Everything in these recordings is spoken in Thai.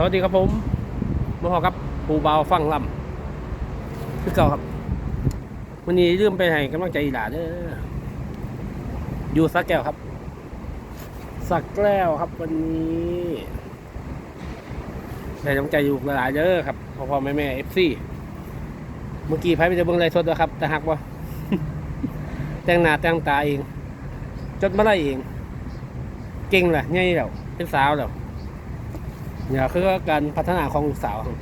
สวัสดีครับผมมาพอครับปูเบาฟังลำคือเก่าครับ วันนี้ลืมไปให้กำลังใจอีหลาเด้ออยู่สักแก้วครับ สักแก้วครับวันนี้ให้กำลังใจอยู่หลายเด้อครับพ่อพ่อแม่แม่เอฟซีเมื่อกี้ไพ่ไปจะเบิ่งไรสดแล้วครับ แต่หักว่าแต่งหน้าแต่งตาเอง จดมาได้เอง เก่งแหละง่ายแล้วเป็นสาวแล้ว เนี่ยคือการพัฒนาของลูกสาวครับ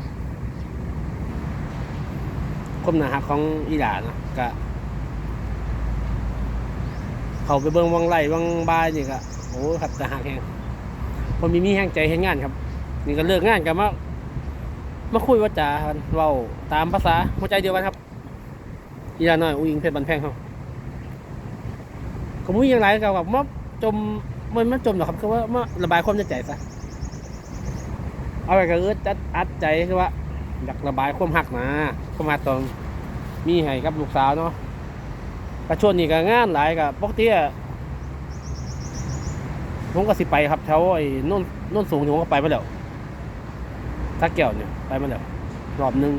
ความหนาหักของอีหลานะก็เขาไปเบิ่งวังไร่วังบายนี่ก็โอ้ครับแต่หักแห้งพอมีมีแห้งใจเห็นงานครับ นี่ก็เลิกงานกันมามาคุยว่าจาเว้าตามภาษาหัวใจเดียวกันครับอีหลาน้อยอุ้งอิงเพชรบันแพงเขาก็มุ้ยยังไรกับแบบมาจมมันมันจมหรอกครับคือว่ามาระบายความในใจซะ เอาไปก็อึดอัดอัดใจคือว่าอยากระบายความหักนะความหักตอนมีให้กับลูกสาวเนาะกระชวนนี่ก็งานหลายกับปกติผมก็สิไปครับแถวไอ้โน่นโน่นสูงนี่ผมก็ไปมาแล้วทักแก้วเนี่ยไปมาแล้วรอบหนึ่ง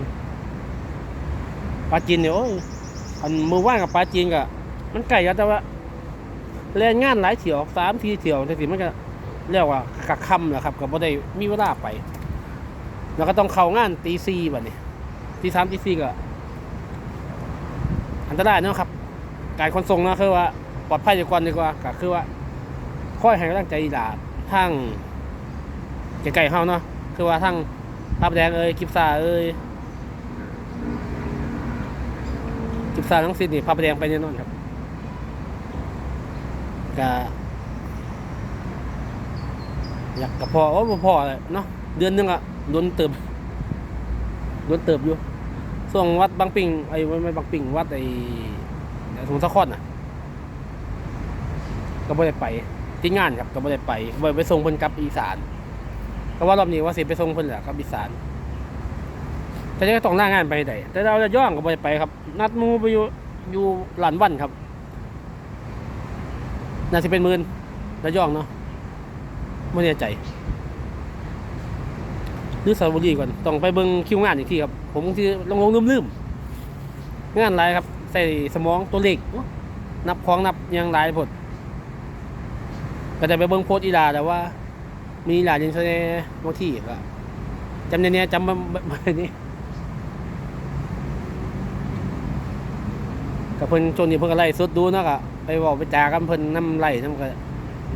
ปลาจีนเนี่ยโอ้ยอันมือว่างกับปลาจีนก็มันไกลกันแต่ว่าแล่นงานหลายเที่ยวสามทีเที่ยวแต่สิมันก็เรียกว่ากักคำนะครับก็บ่ได้มีเวลาไป แล้วก็ต้องเข้างานตีสี่แบบนี้ตีสามตีสี่ก็ อันตรายเนาะครับ การขนส่งนะคือว่าปลอดภัยดีกว่าดีกว่าก็คือว่าค่อยให้กำลังใจหลาทางไกลๆเฮาเนาะคือว่าทางภาพแดงเอ้ยกิบซาเอ้ยกิบซาทั้งสิ้นนี่ภาพแดงไปแน่นอนครับก็อยากกับพ่อโอ้พอเลยเนาะเดือนหนึงอะ โดนเติบโดนเติบอยู่ส่วงวัดบางปิงไอ้ไม่บางปิงวัดไอ้สมุทรสาครน่ะ ก็ไม่ได้ไปที่งานครับก็ไม่ได้ไปบ่ได้ไปส่งเพิ่นกลับอีสาน ก็ว่ารอบนี้ว่าสิไปส่งเพิ่นแหละกลับอีสานแต่จะต้องหน้างานไปได้แต่เราจะย่องก็ไม่ได้ไปครับ นัดมูไปอยู่อยู่หลานวันครับน่าจะเป็นหมื่นระย่องเนาะไม่แน่ใจ รือสระบุรีก่อนต้องไปเบิ่งคิวงานอีกทีครับ ผมที่ลงลงลืมลืมงานหลายครับ ใส่สมองตัวเล็กนับของนับยังหลายผดก็จะไปเบิ่งโพสอีลาแต่ว่า มีอีลายังแสดงบางที่ก็จำเนี่ยจำมาแบบนี้กับเพิ่นจนนี่เพิ่นก็ไล่สุดดูนะก็ไปบอกไปจากันเพิ่นน้ำไล่น้ำก็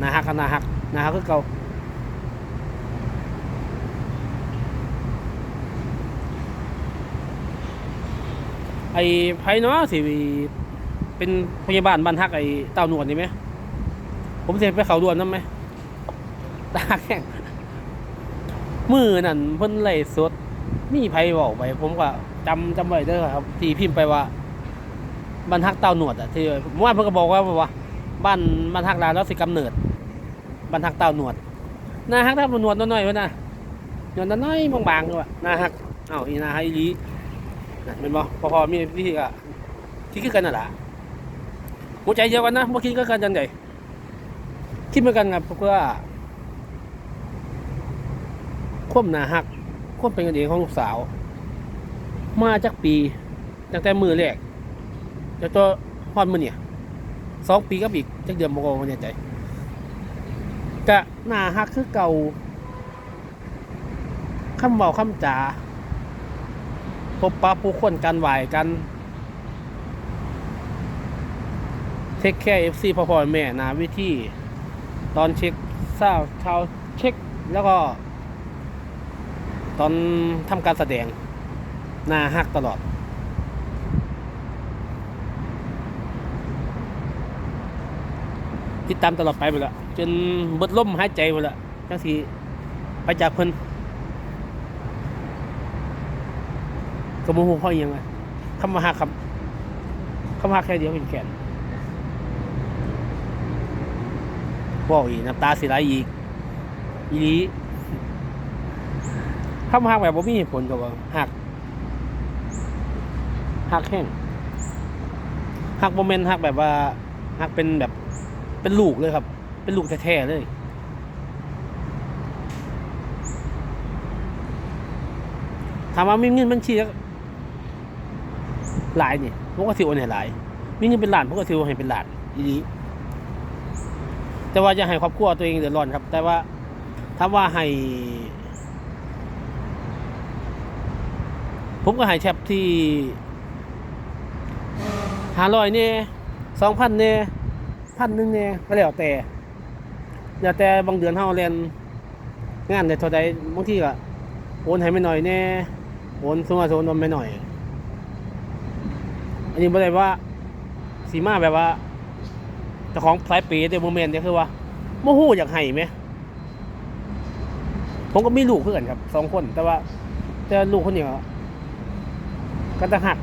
นาฮักกันนาฮักนาฮักคือเก่า ไอ้ไผเนาะสิเป็นพยาบาลบ้านฮักไอ้เต้าหนวดนี่ไหมผมเสิไปเขาด่วนนั่นไหมตาแข็งมือนั่นเพิ่นไล่สดมีไผบอกไปผมก็จำจำไว้เด้อครับ ที่พิมพ์ไปว่าบ้านฮักเต้าหนวดอะที่เมื่อวานเพิ่นก็บอกว่าว่า บ้านบ้านฮักลาแล้วสิกำเนิดบ้านฮักเต้าหนวดหน้าฮักเต้าหนวดน้อยๆวะนะหนวดน้อยๆบางๆด้วยหน้าฮักอ้าวอีหน้าฮักอีลี นะเป็นบ่พอพอมีวิธีก็คิดคือกันน่ะล่ะหัวใจเดียวกันนะบ่คิดก็กันจังไดคิดเหมือนกันครับเพราะว่าความหนาหักความเป็นกันเองของลูกสาว มาจากปีตั้งแต่มือแรกจนตัวฮอดมือเนี่ยสองปีกับอีกจักเดือนบ่ก็บ่แน่ใจกะหน้าหักคือเก่าคำเว้าคำจา พบปะผู้คนกันไหวกันเทคแค่เอฟซีพ่อพ่อแม่นะวิธี ตอนเช็คเศร้าชาวเช็คแล้วก็ ตอนทำการแสดงหน้าหักตลอดติดตามตลอดไปหมดล้วจนเบิดล่มหายใจหมดล้วจังสีไปจากเพิ่น กระโมโหห้อยยังไงคำมาหักครับคำมาหักแค่เดียวเป็นแขนบอกอีกน้ำตาสิไหลอีกอีหลีคำหักแบบบ่มีเหตุผลกับว่หักหักแห้งหักโมเมนต์หักแบบว่าหักเป็นแบบ เป็นลูกเลยครับ เป็นลูกแท้ๆเลยถามว่ามีเงินบัญชีจัก หลายนี่ผมก็สิโอนให้หลาย มีเงินเป็นล้านผมก็สิโอนให้เป็นล้านอีนี้แต่ว่าจะให้ครอบครัวตัวเองเดือดร้อนครับ แต่ว่าถ้าว่าให้ ผมก็ให้แชปที่ห้าร้อยเนี่ยสองพันเนี่ยพันหนึ่งเนี่ยก็แล้วแต่แล้วแต่บางเดือนเฮาเรียนงานได้เท่าใดบางทีก็โอนให้ไม่หน่อยแน่โอนสมาโอนไม่หน่อย อันนี้บ่ได้ว่าสีมาแบบว่าเจ้าของสายเปย์แต่โมเมนต์เนี่ยคือว่าโมโหอยากให้ไหมผมก็มีลูกเพื่อนครับสองคนแต่ว่าแต่ลูกคนนี้ก็ก็ต่างหัก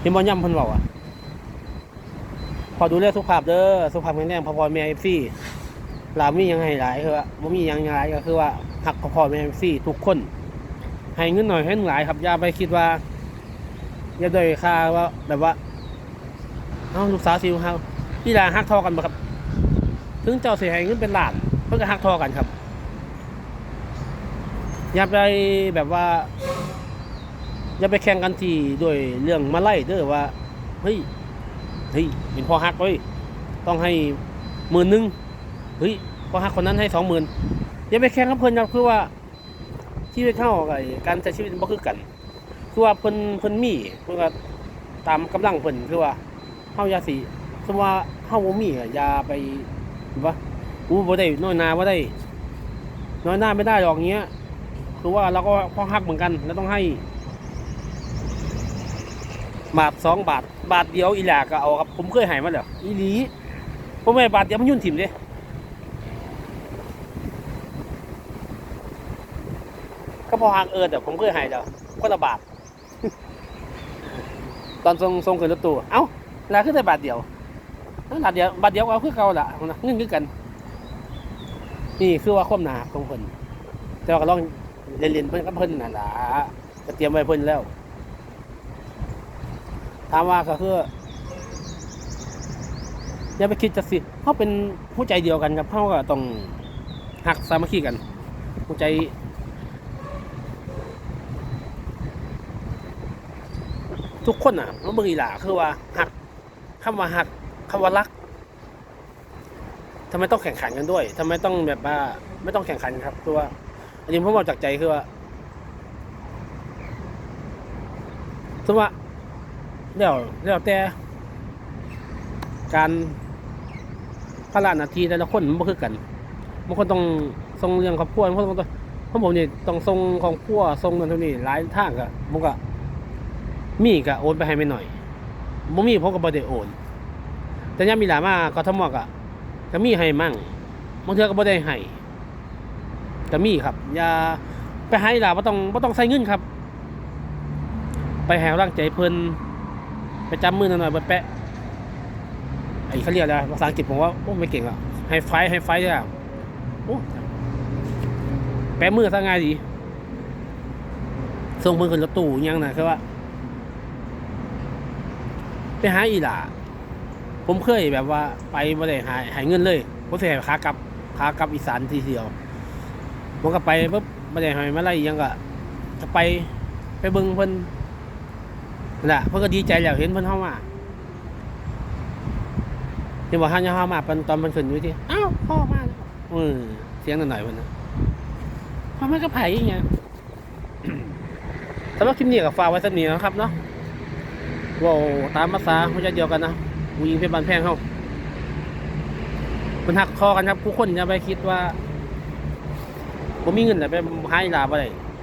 เห็นบอลย่ำเพิ่นบอกอะพอดูแลสุขภาพเด้อสุขภาพแข็งแรงพอพอแม่เอฟซีลามียังให้หลายคือว่ามีหยังหลายก็คือว่าหักพอพอแม่เอฟซีทุกคน ให้เงินหน่อยให้หลายครับอย่าไปคิดว่าอย่าด้อยค่าว่าแบบว่าเอ้าลูกสาวสิวเฮาพี่ลาหักทอกันบ่ครับ ถึงเจ้าเสียให้เงินเป็นหลานเพื่อก็หักทอกันครับอย่าไปแบบว่า อย่าไปแข่งกันที่ด้วยเรื่องมาไล่เด้อว่าเฮ้ยเฮ้ยเป็นพ่อฮักเว้ยต้องให้หมื่นหนึ่งเฮ้ยพ่อฮักคนนั้นให้สองหมื่นอย่าไปแข่งกับเพิ่อนครับคือว่า ชีวิตเท่ากับการใช้ชีวิตบ่คือกัน คือว่าเพิ่นเพิ่นมีเพิ่นก็ตามกำลังเพิ่นคือว่าเฮาอย่าสิสมว่าเฮาบ่มีอะอย่าไปว่าอู้บ่ได้น้อยหนาบ่ได้ น้อยหน้าไม่ได้หรอกเงี้ย คือว่าเราก็พ่อฮักเหมือนกันแล้วต้องให้ บาทสองบาท บาทเดียวอีหลาก็เอาครับ ผมเคยใหายมาแล้วอีหลีผมไม่บาทเดียวมันยุ่นถิ่มเด้ ก็พอหักเอิญแต่ผมเคยหายแล้วก็ละบาทตอนทรงทรงขึ้นรถตู้เอ้าลาขึ้นแต่บาทเดียวบาทเดียวบาทเดียวเอาคือเก่าละนะเงินคือกัน นี่คือว่าความหนาของเพิ่นแต่ว่าก็ลองเรียนเพิ่นกับเพิ่นน่ะล่ะก็เตรียมไว้เพิ่นแล้วถามว่าก็คืออย่าไปคิดจะสิเขาเป็นผู้ใจเดียวกันครับเขาก็ต้องหักสามัคคีกันผู้ใจ ทุกคนอะมันเบิ่งอีหล่าคือว่าหักคำว่าหักคำว่ารักทำไมต้องแข่งขันกันด้วยทำไมต้องแบบว่า ไม่ต้องแข่งขันครับคือว่าอันนี้ผมบอกจากใจคือว่าสมมติว่าเดี๋ยวเดี๋ยวแต่การพระราชนาทีแต่ละคนมันบ่คือกันบางคนต้องทรงเรื่องครอบครัวบางคนต้องเพราะผมนี่ต้องทรงของครัวทรงนั่นเท่านี้หลายทางก็ผมก็ มีก็โอนไปให้ไม่หน่อยบ่มีผมก็บ่ได้โอน แต่ยามมีหลามากทมก็ก็มีให้มั่งบางเทื่อก็บ่ได้ให้ก็มีครับ อย่าไปให้หลานบ่ต้องบ่ต้องใส่เงินครับ ไปแหวร่างใจเพิ่นไปจำมือหน่อยๆบิดแปะไอ้เขาเรียกอะไรภาษาอังกฤษผมว่าโอ้ไม่เก่งอะไฮไฟไฮไฟเนี่ยโอ้แปะมือซะง่ายดีส่งเพิ่นขึ้นรถตู้ยังนะคือว่า ไปหาอีหล่าผมเคยแบบว่าไปบ่ได้หาหายเงินเลยผมสิให้ขากลับขากลับอีสานทีเดียวผมก็ไปปุ๊บบ่ได้ให้มาไล่อิหยังก็จะไปไปเบิ่งเพิ่นนั่นะเพื่นก็ดีใจแล้วเห็นเพื่อนเข้ามาเห็นบอกท่านจะเข้ามาตอนตอนมันขึ้นอยู่ที่อ้าวพ่อมาแล้วเออเสียงหน่อยๆมันนะพ่อไม่ก็ไผ่ย่างเงี้ยสำหรับคลิปนี้กับฝากไว้สักนิดนะครับเนาะ ว้าตามภาษาเขาจะเดียวกันนะกูยิงเพชรบานแพงเขามันหักคอกันครับผู้คนอย่าไปคิดว่าผมมีเงินแต่ไปหายลาบ่ไร